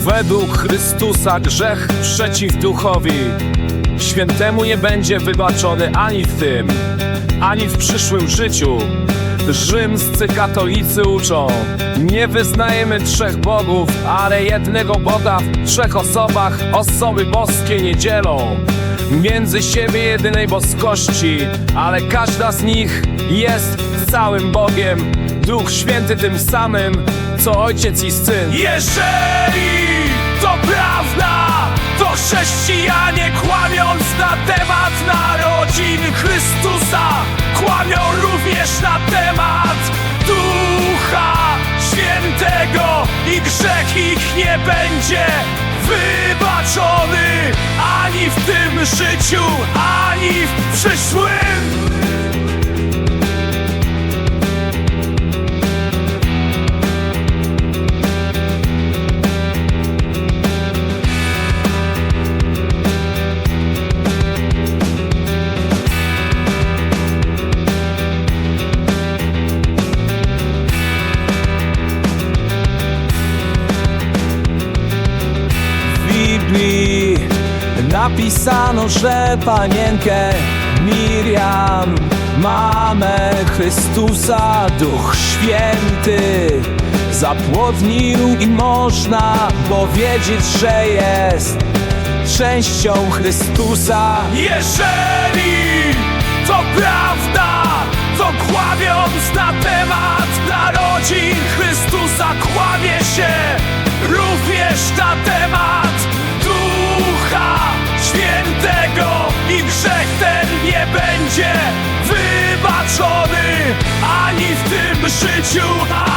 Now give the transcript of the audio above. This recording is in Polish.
według Chrystusa grzech przeciw duchowi. Świętemu nie będzie wybaczony ani w tym, ani w przyszłym życiu. Rzymscy katolicy uczą, nie wyznajemy trzech bogów, ale jednego Boga w trzech osobach, osoby boskie nie dzielą. Między siebie jedynej boskości, ale każda z nich jest całym Bogiem, Duch Święty tym samym, co Ojciec i Syn. Jeżeli to prawda, to chrześcijanie kłamiąc na temat narodzin Chrystusa, kłamią również na temat Ducha Świętego i grzech ich nie będzie wybaczony ani w tym życiu, ani w przyszłym. Napisano, że panienkę Miriam, mamę Chrystusa, Duch Święty zapłodnił i można powiedzieć, że jest częścią Chrystusa. Jeżeli to prawda, wybaczony ani w tym życiu, ani w